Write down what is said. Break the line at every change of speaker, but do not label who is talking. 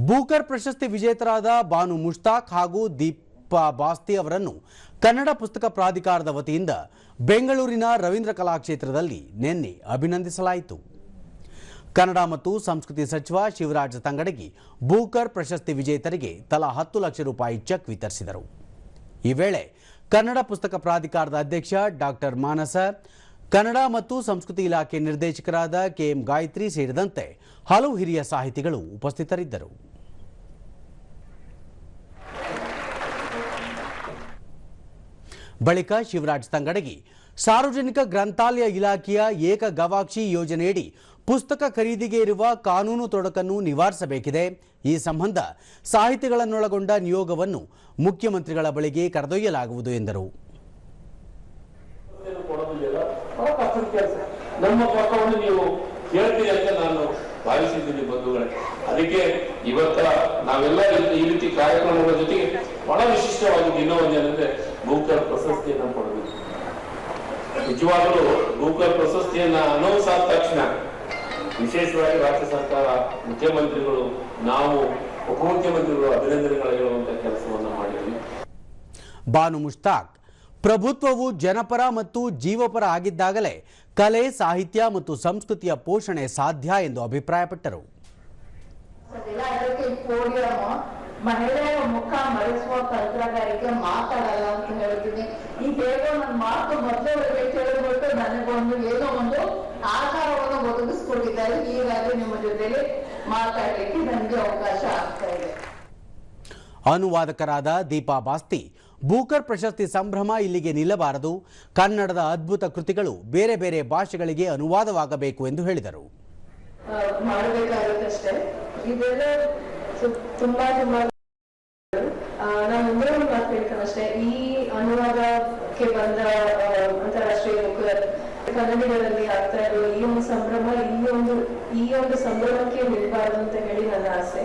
Booker ಪ್ರಶಸ್ತಿ ವಿಜೇತರಾದ ಬಾನು ಮುಷ್ತಾಕ್ ಹಾಗೂ ದೀಪಾ ಬಾಸ್ತಿ ಅವರನ್ನು ಕನ್ನಡ ಪುಸ್ತಕ ಪ್ರಾಧಿಕಾರದ ವತಿಯಿಂದ ಬೆಂಗಳೂರಿನ ರವೀಂದ್ರ ಕಲಾಕ್ಷೇತ್ರದಲ್ಲಿ ನಿನ್ನೆ ಅಭಿನಂದಿಸಲಾಯಿತು. ಕನ್ನಡ ಮತ್ತು ಸಂಸ್ಕೃತಿ ಸಚಿವ ಶಿವರಾಜ್ ತಂಗಡಗಿ ಬೂಕರ್ ಪ್ರಶಸ್ತಿ ವಿಜೇತರಿಗೆ ತಲಾ ಹತ್ತು ಲಕ್ಷ ರೂಪಾಯಿ ಚೆಕ್ ವಿತರಿಸಿದರು. ಈ ವೇಳೆ ಕನ್ನಡ ಪುಸ್ತಕ ಪ್ರಾಧಿಕಾರದ ಅಧ್ಯಕ್ಷ ಡಾಕ್ಟರ್ ಮಾನಸ ಕನ್ನಡ ಮತ್ತು ಸಂಸ್ಕೃತಿ ಇಲಾಖೆ ನಿರ್ದೇಶಕರಾದ ಕೆಎಂ ಗಾಯತ್ರಿ ಸೇರಿದಂತೆ ಹಲವು ಹಿರಿಯ ಸಾಹಿತಿಗಳು ಉಪಸ್ಥಿತರಿದ್ದರು. ಬಳಿಕ ಶಿವರಾಜ್ ತಂಗಡಗಿ, ಸಾರ್ವಜನಿಕ ಗ್ರಂಥಾಲಯ ಇಲಾಖೆಯ ಏಕ ಗವಾಕ್ಷಿ ಯೋಜನೆಯಡಿ ಪುಸ್ತಕ ಖರೀದಿಗೆ ಇರುವ ಕಾನೂನು ತೊಡಕನ್ನು ನಿವಾರಿಸಬೇಕಿದೆ. ಈ ಸಂಬಂಧ ಸಾಹಿತಿಗಳನ್ನೊಳಗೊಂಡ ನಿಯೋಗವನ್ನು ಮುಖ್ಯಮಂತ್ರಿಗಳ ಬಳಿಗೆ ಕರೆದೊಯ್ಯಲಾಗುವುದು ಎಂದರು
ಏನು ಕೊಡೋದಿಲ್ಲ ಕೆಲಸ ನಮ್ಮ ಪಕ್ಕವನ್ನು ನೀವು ಹೇಳ್ತೀರಿ ಅಂತ ನಾನು ಭಾವಿಸಿದ್ದೀನಿ ಬಂಧುಗಳೇ. ಅದಕ್ಕೆ ಇವತ್ತ ನಾವೆಲ್ಲ ಈ- ರೀತಿ ಕಾರ್ಯಕ್ರಮಗಳ ಜೊತೆಗೆ ಬಹಳ ವಿಶಿಷ್ಟವಾಗಿದೆ ಇನ್ನೂ ಒಂದೇನಂದ್ರೆ ಗೂಕರ್ ಪ್ರಶಸ್ತಿಯನ್ನ ಪಡೆದಿದೆ ನಿಜವಾಗಲೂ ಗೂಕರ್ ಪ್ರಶಸ್ತಿಯನ್ನ ಅನೌನ್ಸ್ ಆದ ತಕ್ಷಣ ವಿಶೇಷವಾಗಿ ರಾಜ್ಯ ಸರ್ಕಾರ, ಮುಖ್ಯಮಂತ್ರಿಗಳು, ನಾವು, ಉಪಮುಖ್ಯಮಂತ್ರಿಗಳು ಅಭಿನಂದನೆಗಳು ಹೇಳುವಂತ ಕೆಲಸವನ್ನು ಮಾಡಿದ್ವಿ.
ಬಾನು ಮುಷ್ತಾಕ್ ಪ್ರಭುತ್ವವು ಜನಪರ ಮತ್ತು ಜೀವಪರ ಆಗಿದ್ದಾಗಲೇ ಕಲೆ, ಸಾಹಿತ್ಯ ಮತ್ತು ಸಂಸ್ಕೃತಿಯ ಪೋಷಣೆ ಸಾಧ್ಯ ಎಂದು ಅಭಿಪ್ರಾಯಪಟ್ಟರು.
ಮಹಿಳೆಯರ ಮುಖ ಮರೆಸುವ ತಂತ್ರಗಾರಿಕೆ ಮಾತಾಡಲ್ಲ ಅಂತ ಹೇಳ್ತೀನಿ ಈಗ ಹೇಗೋ ನನ್ನ ಮಾತು ಮೊದಲವರೆಗೆ ಕೇಳಿಬಿಟ್ಟು ನನಗೊಂದು ಏನೋ ಒಂದು ಆಕಾರವನ್ನು ಒದಗಿಸ್ಕೊಟ್ಟಿದ್ದಾರೆ ಹೀಗಾಗಿ ನಿಮ್ಮ ಜೊತೆಲಿ ಮಾತಾಡಲಿಕ್ಕೆ ನನಗೆ ಅವಕಾಶ ಆಗ್ತಾ ಇದೆ.
ಅನುವಾದಕರಾದ ದೀಪಾ ಬಾಸ್ತಿ ಬೂಕರ್ ಪ್ರಶಸ್ತಿ ಸಂಭ್ರಮ ಇಲ್ಲಿಗೆ ನಿಲ್ಲಬಾರದು, ಕನ್ನಡದ ಅದ್ಭುತ ಕೃತಿಗಳು ಬೇರೆ ಬೇರೆ ಭಾಷೆಗಳಿಗೆ ಅನುವಾದವಾಗಬೇಕು ಎಂದು ಹೇಳಿದರು.
ಈ ಅನುವಾದಕ್ಕೆ ಅಂತಾರಾಷ್ಟ್ರೀಯ ಕನ್ನಡಿಗರಲ್ಲಿ ಆಗ್ತಾ ಇರೋ ಈ ಒಂದು ಸಂಭ್ರಮ, ಈ ಒಂದು ಈ ಒಂದು ಸಂಭ್ರಮಕ್ಕೆ ನಿಲ್ಬಾರ್ದು ಅಂತ ಹೇಳಿ ನನ್ನ ಆಸೆ.